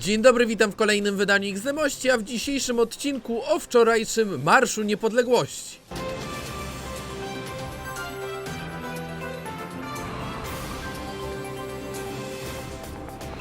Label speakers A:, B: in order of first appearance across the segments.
A: Dzień dobry, witam w kolejnym wydaniu XDMości, a w dzisiejszym odcinku o wczorajszym Marszu Niepodległości.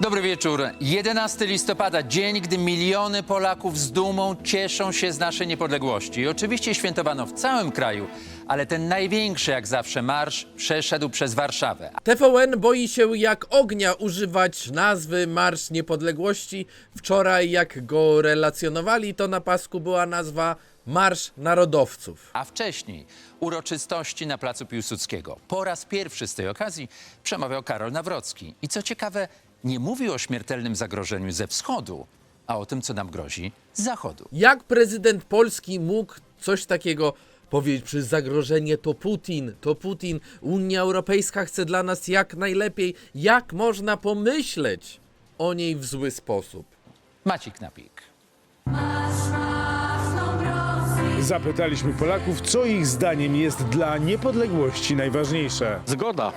B: Dobry wieczór. 11 listopada, dzień, gdy miliony Polaków z dumą cieszą się z naszej niepodległości. I oczywiście świętowano w całym kraju, ale ten największy jak zawsze marsz przeszedł przez Warszawę.
A: TVN boi się jak ognia używać nazwy Marsz Niepodległości. Wczoraj, jak go relacjonowali, to na pasku była nazwa Marsz Narodowców.
B: A wcześniej uroczystości na Placu Piłsudskiego. Po raz pierwszy z tej okazji przemawiał Karol Nawrocki. I co ciekawe, nie mówił o śmiertelnym zagrożeniu ze wschodu, a o tym, co nam grozi z zachodu.
A: Jak prezydent Polski mógł coś takiego powiedzieć? Przez zagrożenie to Putin, to Putin. Unia Europejska chce dla nas jak najlepiej. Jak można pomyśleć o niej w zły sposób?
B: Macik Napik.
C: Zapytaliśmy Polaków, co ich zdaniem jest dla niepodległości najważniejsze.
D: Zgoda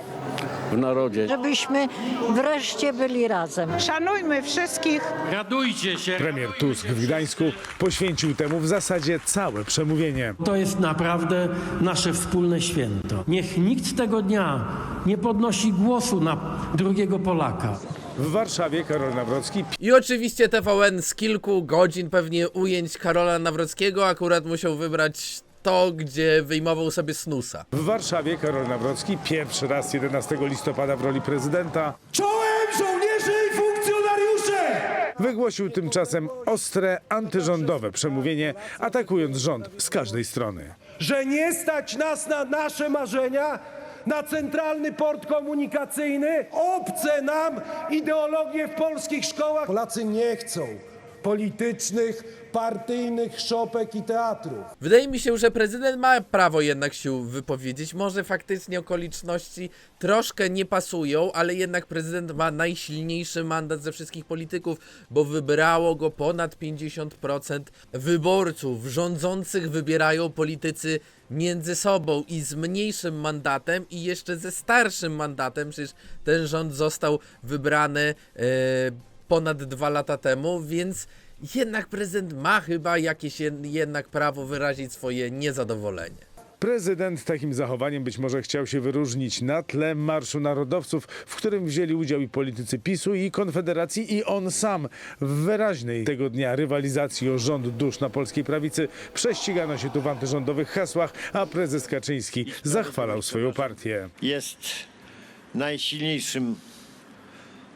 D: w narodzie.
E: żebyśmy wreszcie byli razem.
F: Szanujmy wszystkich.
G: Radujcie się.
C: Premier Tusk w Gdańsku poświęcił temu w zasadzie całe przemówienie.
G: To jest naprawdę nasze wspólne święto. Niech nikt tego dnia nie podnosi głosu na drugiego Polaka.
C: W Warszawie Karol Nawrocki
A: I oczywiście TVN z kilku godzin pewnie ujęć Karola Nawrockiego akurat musiał wybrać to, gdzie wyjmował sobie snusa.
C: W Warszawie Karol Nawrocki pierwszy raz 11 listopada w roli prezydenta
H: Czołem żołnierze i funkcjonariusze!
C: wygłosił tymczasem ostre, antyrządowe przemówienie, atakując rząd z każdej strony.
H: Że nie stać nas na nasze marzenia, na centralny port komunikacyjny, obce nam ideologie w polskich szkołach. Polacy nie chcą politycznych, partyjnych szopek i teatrów.
A: Wydaje mi się, że prezydent ma prawo jednak się wypowiedzieć. Może faktycznie okoliczności troszkę nie pasują, ale jednak prezydent ma najsilniejszy mandat ze wszystkich polityków, bo wybrało go ponad 50% wyborców. Rządzących wybierają politycy między sobą i z mniejszym mandatem i jeszcze ze starszym mandatem. Przecież ten rząd został wybrany e, ponad dwa lata temu, więc jednak prezydent ma chyba jakieś jed- jednak prawo wyrazić swoje niezadowolenie.
C: Prezydent takim zachowaniem być może chciał się wyróżnić na tle Marszu Narodowców, w którym wzięli udział i politycy PiSu i Konfederacji i on sam. W wyraźnej tego dnia rywalizacji o rząd dusz na polskiej prawicy prześcigano się tu w antyrządowych hasłach, a prezes Kaczyński zachwalał swoją partię.
D: Jest najsilniejszym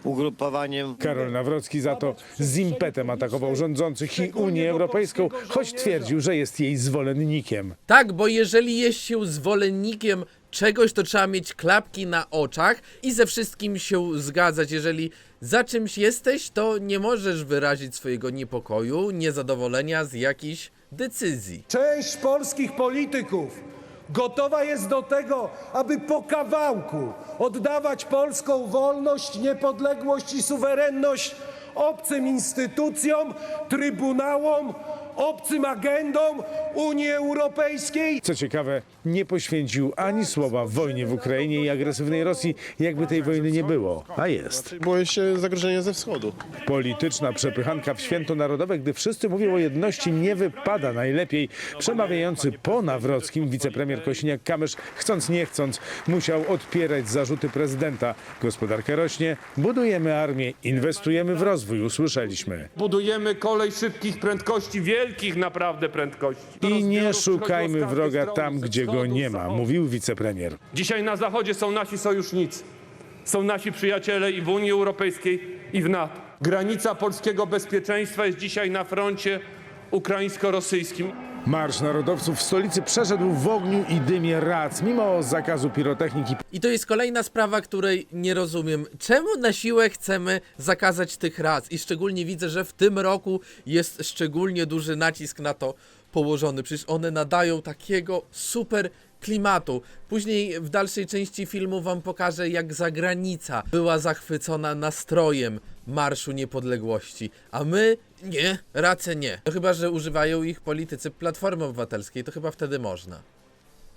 D: ugrupowaniem.
C: Karol Nawrocki za to z impetem atakował rządzących i Unię Europejską, choć twierdził, że jest jej zwolennikiem.
A: Tak, bo jeżeli jest się zwolennikiem czegoś, to trzeba mieć klapki na oczach i ze wszystkim się zgadzać. Jeżeli za czymś jesteś, to nie możesz wyrazić swojego niepokoju, niezadowolenia z jakiejś decyzji.
H: Część polskich polityków gotowa jest do tego, aby po kawałku oddawać polską wolność, niepodległość i suwerenność obcym instytucjom, trybunałom, obcym agendom Unii Europejskiej.
C: Co ciekawe, nie poświęcił ani słowa wojnie w Ukrainie i agresywnej Rosji, jakby tej wojny nie było, a jest.
I: Boję się zagrożenia ze wschodu.
C: Polityczna przepychanka w święto narodowe, gdy wszyscy mówią o jedności, nie wypada najlepiej. Przemawiający po Nawrockim wicepremier Kośniak-Kamysz, chcąc nie chcąc, musiał odpierać zarzuty prezydenta. Gospodarka rośnie, budujemy armię, inwestujemy w rozwój, usłyszeliśmy.
J: Budujemy kolej szybkich prędkości, wielkich naprawdę prędkości.
C: I nie szukajmy wroga tam, gdzie go nie ma, mówił wicepremier.
J: Dzisiaj na zachodzie są nasi sojusznicy. Są nasi przyjaciele i w Unii Europejskiej, i w NATO. Granica polskiego bezpieczeństwa jest dzisiaj na froncie ukraińsko-rosyjskim.
C: Marsz Narodowców w stolicy przeszedł w ogniu i dymie rac, mimo zakazu pirotechniki.
A: I to jest kolejna sprawa, której nie rozumiem. Czemu na siłę chcemy zakazać tych rac? I szczególnie widzę, że w tym roku jest szczególnie duży nacisk na to położony. Przecież one nadają takiego super klimatu. Później w dalszej części filmu wam pokażę, jak zagranica była zachwycona nastrojem Marszu Niepodległości, a my nie, raczej nie. No chyba, że używają ich politycy Platformy Obywatelskiej, to chyba wtedy można.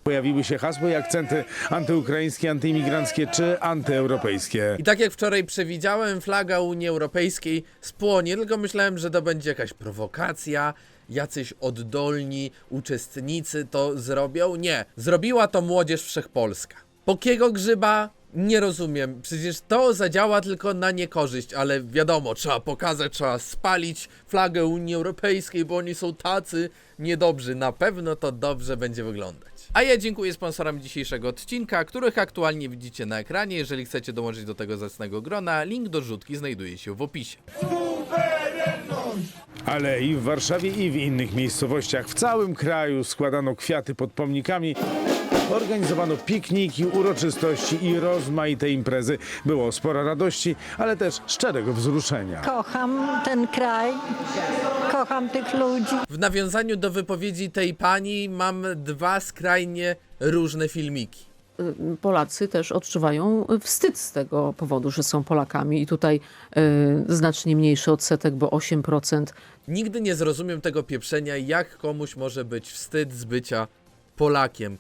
C: Pojawiły się hasła i akcenty antyukraińskie, antyimigranckie czy antyeuropejskie.
A: I tak jak wczoraj przewidziałem, flaga Unii Europejskiej spłonie, tylko myślałem, że to będzie jakaś prowokacja, jacyś oddolni uczestnicy to zrobią. Nie, zrobiła to młodzież wszechpolska. Pokiego grzyba? Nie rozumiem. Przecież to zadziała tylko na niekorzyść, ale wiadomo, trzeba pokazać, trzeba spalić flagę Unii Europejskiej, bo oni są tacy niedobrzy. Na pewno to dobrze będzie wyglądać. A ja dziękuję sponsorom dzisiejszego odcinka, których aktualnie widzicie na ekranie. Jeżeli chcecie dołączyć do tego zacnego grona, link do rzutki znajduje się w opisie.
C: Ale i w Warszawie, i w innych miejscowościach w całym kraju składano kwiaty pod pomnikami. Organizowano pikniki, uroczystości i rozmaite imprezy. Było sporo radości, ale też szczerego wzruszenia.
E: Kocham ten kraj, kocham tych ludzi.
A: W nawiązaniu do wypowiedzi tej pani mam dwa skrajnie różne filmiki.
F: Polacy też odczuwają wstyd z tego powodu, że są Polakami i tutaj y, znacznie mniejszy odsetek, bo 8%.
A: Nigdy nie zrozumiem tego pieprzenia, jak komuś może być wstyd z bycia Polakiem.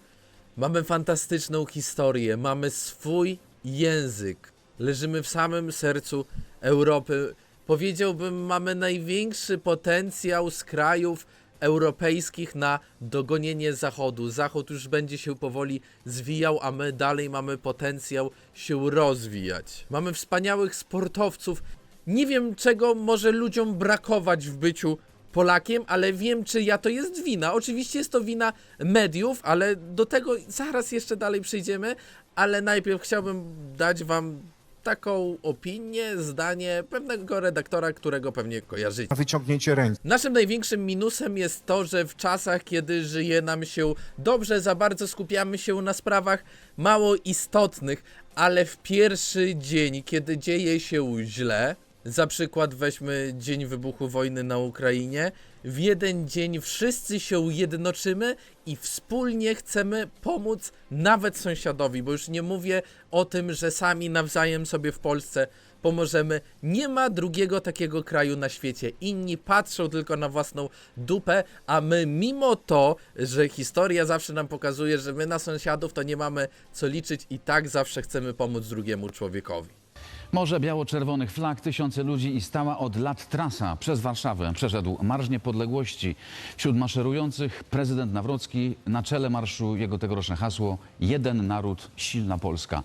A: Mamy fantastyczną historię, mamy swój język, leżymy w samym sercu Europy. Powiedziałbym, mamy największy potencjał z krajów europejskich na dogonienie Zachodu. Zachód już będzie się powoli zwijał, a my dalej mamy potencjał się rozwijać. Mamy wspaniałych sportowców. Nie wiem, czego może ludziom brakować w byciu Polakiem, ale wiem, czy ja to jest wina. Oczywiście jest to wina mediów, ale do tego zaraz jeszcze dalej przejdziemy. Ale najpierw chciałbym dać Wam taką opinię, zdanie pewnego redaktora, którego pewnie kojarzycie.
I: Wyciągnięcie ręki.
A: Naszym największym minusem jest to, że w czasach, kiedy żyje nam się dobrze, za bardzo skupiamy się na sprawach mało istotnych, ale w pierwszy dzień, kiedy dzieje się źle, za przykład weźmy dzień wybuchu wojny na Ukrainie, w jeden dzień wszyscy się jednoczymy i wspólnie chcemy pomóc nawet sąsiadowi, bo już nie mówię o tym, że sami nawzajem sobie w Polsce pomożemy. Nie ma drugiego takiego kraju na świecie. Inni patrzą tylko na własną dupę, a my mimo to, że historia zawsze nam pokazuje, że my na sąsiadów to nie mamy co liczyć i tak zawsze chcemy pomóc drugiemu człowiekowi.
K: Morze biało-czerwonych flag, tysiące ludzi i stała od lat trasa przez Warszawę. Przeszedł Marsz Niepodległości. Wśród maszerujących prezydent Nawrocki, na czele marszu jego tegoroczne hasło Jeden naród, silna Polska.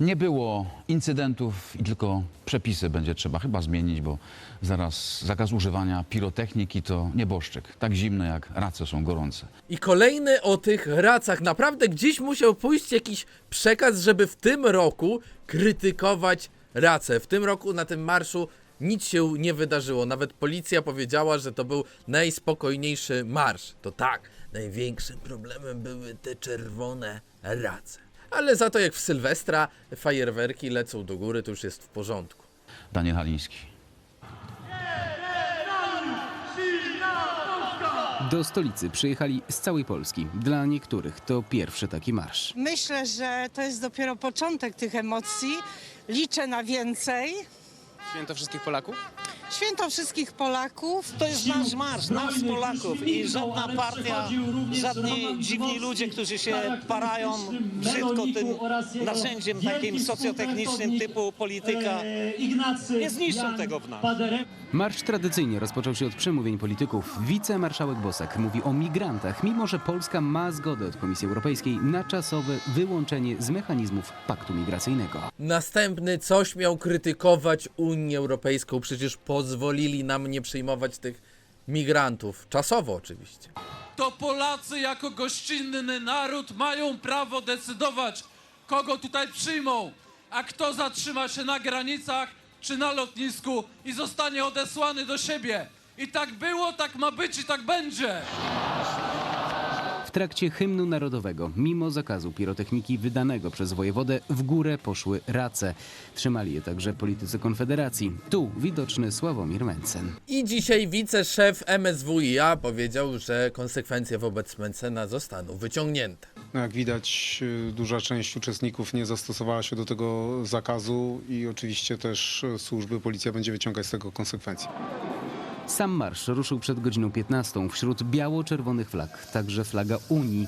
K: Nie było incydentów i tylko przepisy będzie trzeba chyba zmienić, bo zaraz zakaz używania pirotechniki to nieboszczyk. Tak zimne jak race są gorące.
A: I kolejny o tych racach. Naprawdę gdzieś musiał pójść jakiś przekaz, żeby w tym roku krytykować race. W tym roku na tym marszu nic się nie wydarzyło. Nawet policja powiedziała, że to był najspokojniejszy marsz. To tak, największym problemem były te czerwone race. Ale za to jak w Sylwestra fajerwerki lecą do góry, to już jest w porządku.
K: Daniel Haliński.
L: Do stolicy przyjechali z całej Polski. Dla niektórych to pierwszy taki marsz.
E: Myślę, że to jest dopiero początek tych emocji. Liczę na więcej.
L: Święto wszystkich Polaków?
E: Święto wszystkich Polaków.
D: To jest nasz marsz, nas Polaków i żadna partia, żadni dziwni ludzie, którzy się parają brzydko tym narzędziem takim socjotechnicznym typu polityka, nie zniszczą tego w nas.
L: Marsz tradycyjnie rozpoczął się od przemówień polityków. Wicemarszałek Bosak mówi o migrantach, mimo że Polska ma zgodę od Komisji Europejskiej na czasowe wyłączenie z mechanizmów paktu migracyjnego.
A: Następny coś miał krytykować Unię Europejską. Przecież pozwolili nam nie przyjmować tych migrantów. Czasowo oczywiście.
J: To Polacy jako gościnny naród mają prawo decydować, kogo tutaj przyjmą, a kto zatrzyma się na granicach czy na lotnisku i zostanie odesłany do siebie. I tak było, tak ma być i tak będzie.
L: W trakcie hymnu narodowego, mimo zakazu pirotechniki wydanego przez wojewodę, w górę poszły race. Trzymali je także politycy Konfederacji. Tu widoczny Sławomir Mencen.
A: I dzisiaj wiceszef MSWiA powiedział, że konsekwencje wobec Mencena zostaną wyciągnięte.
I: No jak widać, y, duża część uczestników nie zastosowała się do tego zakazu i oczywiście też y, służby, policja będzie wyciągać z tego konsekwencje.
L: Sam marsz ruszył przed godziną 15 wśród biało-czerwonych flag, także flaga Unii,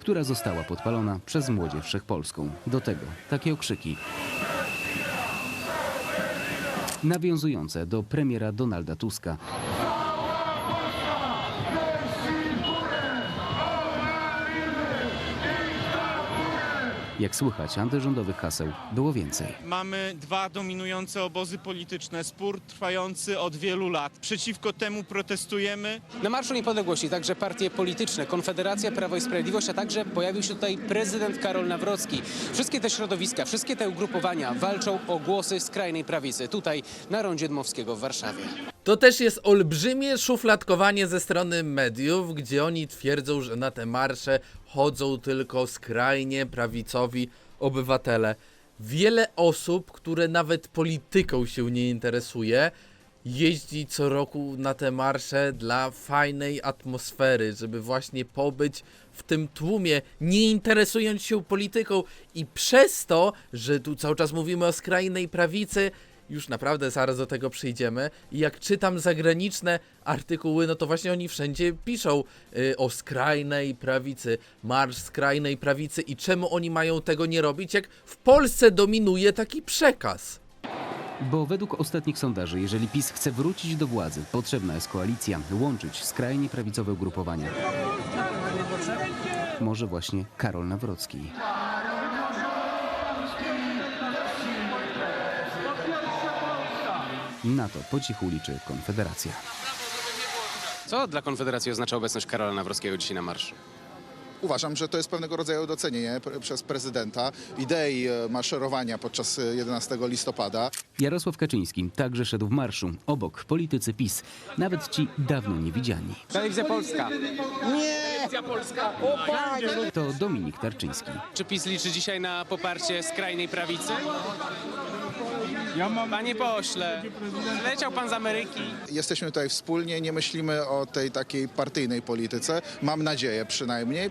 L: która została podpalona przez Młodzież Wszechpolską. Do tego takie okrzyki nawiązujące do premiera Donalda Tuska. Jak słychać, antyrządowych haseł było więcej.
M: Mamy dwa dominujące obozy polityczne, spór trwający od wielu lat. Przeciwko temu protestujemy.
L: Na Marszu Niepodległości także partie polityczne, Konfederacja, Prawo i Sprawiedliwość, a także pojawił się tutaj prezydent Karol Nawrocki. Wszystkie te środowiska, wszystkie te ugrupowania walczą o głosy skrajnej prawicy, tutaj na Rondzie Dmowskiego w Warszawie.
A: To też jest olbrzymie szufladkowanie ze strony mediów, gdzie oni twierdzą, że na te marsze chodzą tylko skrajnie prawicowi obywatele. Wiele osób, które nawet polityką się nie interesuje, jeździ co roku na te marsze dla fajnej atmosfery, żeby właśnie pobyć w tym tłumie, nie interesując się polityką i przez to, że tu cały czas mówimy o skrajnej prawicy, już naprawdę zaraz do tego przyjdziemy. I jak czytam zagraniczne artykuły, no to właśnie oni wszędzie piszą y, o skrajnej prawicy, marsz skrajnej prawicy i czemu oni mają tego nie robić, jak w Polsce dominuje taki przekaz.
L: Bo według ostatnich sondaży, jeżeli PiS chce wrócić do władzy, potrzebna jest koalicja, łączyć skrajnie prawicowe ugrupowania. Może właśnie Karol Nawrocki. Na to po cichu liczy Konfederacja. Co dla Konfederacji oznacza obecność Karola Nawrockiego dzisiaj na marszu?
N: Uważam, że to jest pewnego rodzaju docenienie przez prezydenta idei e, maszerowania podczas e, 11 listopada.
L: Jarosław Kaczyński także szedł w marszu. Obok politycy PiS, nawet ci dawno niewidziani.
M: Telewizja Polska.
L: To Dominik Tarczyński.
M: Czy PiS liczy dzisiaj na poparcie skrajnej prawicy? Panie pośle, leciał pan z Ameryki.
N: Jesteśmy tutaj wspólnie, nie myślimy o tej takiej partyjnej polityce. Mam nadzieję przynajmniej.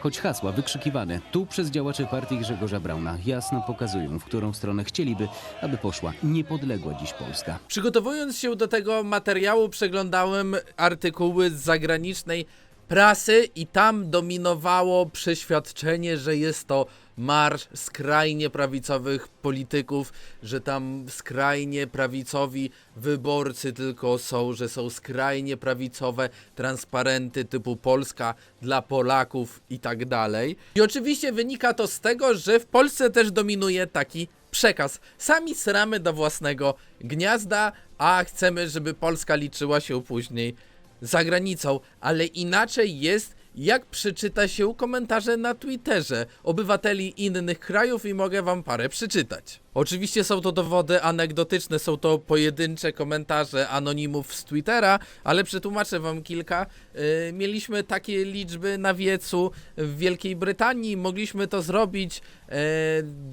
L: Choć hasła wykrzykiwane tu przez działaczy partii Grzegorza Brauna jasno pokazują, w którą stronę chcieliby, aby poszła niepodległa dziś Polska.
A: Przygotowując się do tego materiału, przeglądałem artykuły z zagranicznej prasy i tam dominowało przeświadczenie, że jest to marsz skrajnie prawicowych polityków, że tam skrajnie prawicowi wyborcy tylko są, że są skrajnie prawicowe transparenty typu Polska dla Polaków i tak dalej. I oczywiście wynika to z tego, że w Polsce też dominuje taki przekaz. Sami sramy do własnego gniazda, a chcemy, żeby Polska liczyła się później za granicą, ale inaczej jest, jak przeczyta się komentarze na Twitterze obywateli innych krajów i mogę wam parę przeczytać. Oczywiście są to dowody anegdotyczne, są to pojedyncze komentarze anonimów z Twittera, ale przetłumaczę wam kilka. Yy, mieliśmy takie liczby na wiecu w Wielkiej Brytanii, mogliśmy to zrobić yy,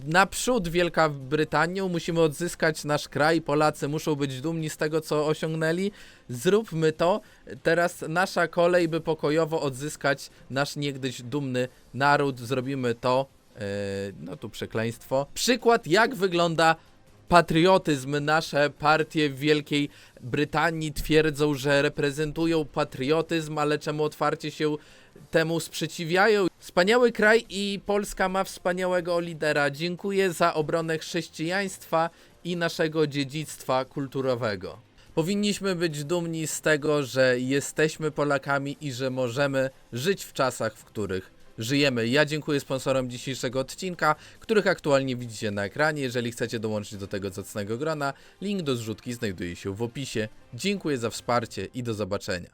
A: naprzód Wielka Brytanią, musimy odzyskać nasz kraj, Polacy muszą być dumni z tego, co osiągnęli. Zróbmy to, teraz nasza kolej, by pokojowo odzyskać nasz niegdyś dumny naród, zrobimy to. Yy, no tu przekleństwo. Przykład, jak wygląda patriotyzm. Nasze partie w Wielkiej Brytanii twierdzą, że reprezentują patriotyzm, ale czemu otwarcie się temu sprzeciwiają? Wspaniały kraj i Polska ma wspaniałego lidera. Dziękuję za obronę chrześcijaństwa i naszego dziedzictwa kulturowego. Powinniśmy być dumni z tego, że jesteśmy Polakami i że możemy żyć w czasach, w których żyjemy. Ja dziękuję sponsorom dzisiejszego odcinka, których aktualnie widzicie na ekranie. Jeżeli chcecie dołączyć do tego zacnego grona, link do zrzutki znajduje się w opisie. Dziękuję za wsparcie i do zobaczenia.